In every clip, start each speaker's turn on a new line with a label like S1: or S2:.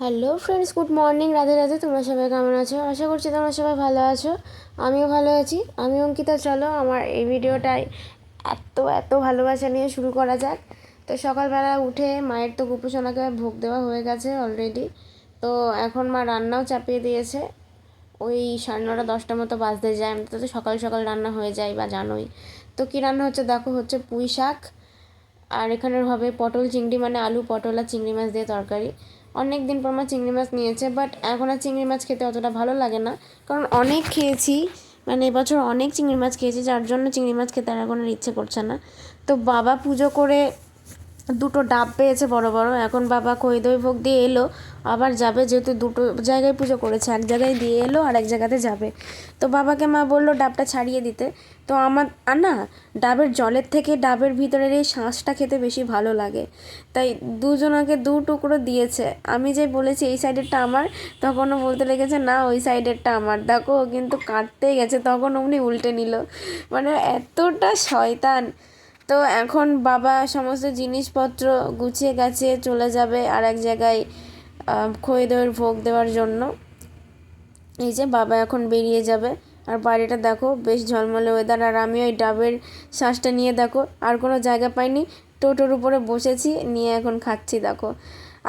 S1: Hello friends good morning Radhe Radhe, তোমরা সবাই কেমন আছো? আশা করছি তোমরা সবাই ভালো আছো। আমিও ভালো আছি। আমি অঙ্কিতা। চলো, আমার এই ভিডিওটাই এত এত ভালোবাসা নিয়ে শুরু করা যাক। তো সকালবেলা উঠে মায়ের তো গোপুসোনাকে ভোগ দেওয়া হয়ে গেছে অলরেডি তো এখন মা রান্নাও চাপিয়ে দিয়েছে। ওই সাড়ে নটা, দশটার মতো বাজতে যায়। এমনিতে তো সকাল সকাল রান্না হয়ে যায় বা জানোই। তো কী রান্না হচ্ছে দেখো, হচ্ছে পুঁই শাক। আর এখানের হবে পটল চিংড়ি মানে আলু, পটল আর চিংড়ি মাছ দিয়ে তরকারি। অনেক দিন পর আমার চিংড়ি মাছ নিয়েছে বাট এখন আর চিংড়ি মাছ খেতে অতটা ভালো লাগে না। কারণ অনেক খেয়েছি মানে এবছর অনেক চিংড়ি মাছ খেয়েছি, যার জন্য চিংড়ি মাছ খেতে আর এখন আর ইচ্ছে করছে না। তো বাবা পুজো করে দুটো ডাব পেয়েছে বড় বড়। এখন বাবা খই দই ভোগ দিয়ে এলো, আবার যাবে যেহেতু দুটো জায়গায় পুজো করেছে, এক জায়গায় দিয়ে এলো আর এক জায়গাতে যাবে। তো বাবাকে মা বলল ডাবটা ছাড়িয়ে দিতে। তো আমার, আর না, ডাবের জলের থেকে ডাবের ভিতরের এই শাঁসটা খেতে বেশি ভালো লাগে। তাই দুজনাকে দু টুকরো দিয়েছে। আমি যে বলেছি এই সাইডেরটা আমার, তখনও বলতে লেগেছে, না, ওই সাইডেরটা আমার। দেখো কিন্তু কাটতেই গেছে, তখন অমনি উল্টে নিল। মানে এতটা শয়তান। তো এখন বাবা সমস্ত জিনিসপত্র গুছিয়ে গাছিয়ে চলে যাবে আর এক জায়গায় আহ, দইয়ের ভোগ দেওয়ার জন্য। এই যে বাবা এখন বেরিয়ে যাবে। আর বাড়িটা দেখো বেশ ঝলমলে ওয়েদার আর আমি ওই ডাবের শ্বাসটা নিয়ে দেখো। আর কোনো জায়গা পাইনি। টোটোর উপরে বসেছি নিয়ে এখন খাচ্ছি দেখো।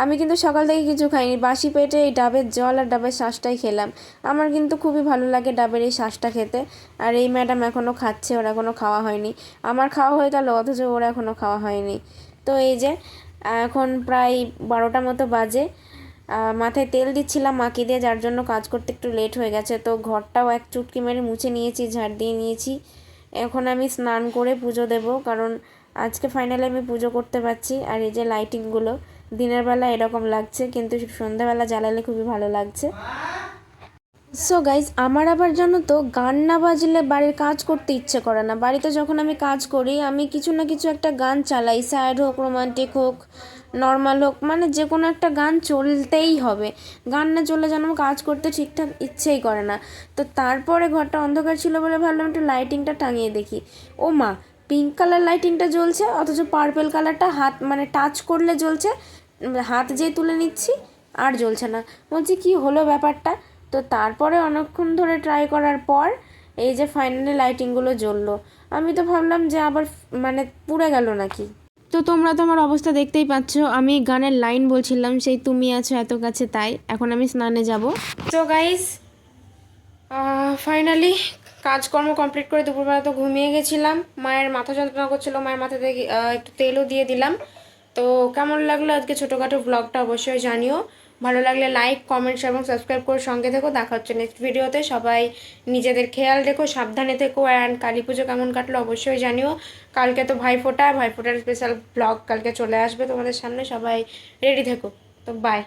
S1: আমি কিন্তু সকাল থেকে কিছু খাইনি। বাসি পেটে এই ডাবের জল আর ডাবের শ্বাসটাই খেলাম। আমার কিন্তু খুবই ভালো লাগে ডাবের এই শ্বাসটা খেতে। আর এই ম্যাডাম এখনও খাচ্ছে, ওরা এখনও খাওয়া হয়নি। আমার খাওয়া হয়ে গেল, অথচ ওরা এখনও খাওয়া হয়নি। তো এই যে, এখন প্রায় বারোটা মতো বাজে। মাথায় তেল দিচ্ছিলাম মাকে দিয়ে, যার জন্য কাজ করতে একটু লেট হয়ে গেছে। তো ঘরটাও এক চুটকি মেরে মুছে নিয়েছি, ঝাড় দিয়ে নিয়েছি। এখন আমি স্নান করে পুজো দেব, কারণ আজকে ফাইনালি আমি পুজো করতে পারছি। আর এই যে লাইটিংগুলো দিনের বেলা এরকম লাগছে, কিন্তু সন্ধ্যাবেলা জ্বালালে খুবই ভালো লাগছে। সো গাইজ আমার আবার জানো তো গান না বাজলে বাড়ির কাজ করতে ইচ্ছে করে না। বাড়িতে যখন আমি কাজ করি, আমি কিছু না কিছু একটা গান চালাই স্যাড হোক রোমান্টিক হোক নর্মাল হোক মানে যে কোনো একটা গান চলতেই হবে। গান না চললে যেন কাজ করতে ঠিকঠাক ইচ্ছেই করে না। তো তারপরে ঘরটা অন্ধকার ছিল বলে ভাবলাম একটু লাইটিংটা টাঙিয়ে দেখি। ও মা পিঙ্ক কালার লাইটিংটা জ্বলছে অথচ পার্পেল কালারটা হাত মানে টাচ করলে জ্বলছে হাত যেই তুলে নিচ্ছি আর জ্বলছে না। বলছি কি হলো ব্যাপারটা? তো তারপরে অনেকক্ষণ ধরে ট্রাই করার পর এই যে ফাইনালি লাইটিংগুলো জ্বললো। আমি তো ভাবলাম যে আবার মানে পুড়ে গেল নাকি? তো তোমরা তো আমার অবস্থা দেখতেই পাচ্ছ আমি গানের লাইন বলছিলাম সেই তুমি আছো এত কাছে তাই এখন আমি স্নানে যাব। তো গাইস ফাইনালি কাজকর্ম কমপ্লিট করে দুপুরবেলা তো ঘুমিয়ে গেছিলাম। মায়ের মাথা যন্ত্রণা করছিল, মায়ের মাথাতে একটু তেলও দিয়ে দিলাম। তো কেমন লাগল আজকে ছোটোখাটো ব্লগটা অবশ্যই জানিও। ভালো লাগলে লাইক কমেন্টস এবং সাবস্ক্রাইব করে সঙ্গে থেকো। দেখা হচ্ছে নেক্সট ভিডিওতে সবাই নিজেদের খেয়াল রেখো, সাবধানে থেকো অ্যান্ড কালী পুজো কেমন কাটলো অবশ্যই জানিও। কালকে তো ভাইফোঁটা, ভাইফোঁটার স্পেশাল ব্লগ কালকে চলে আসবে তোমাদের সামনে। সবাই রেডি থেকো। তো বাই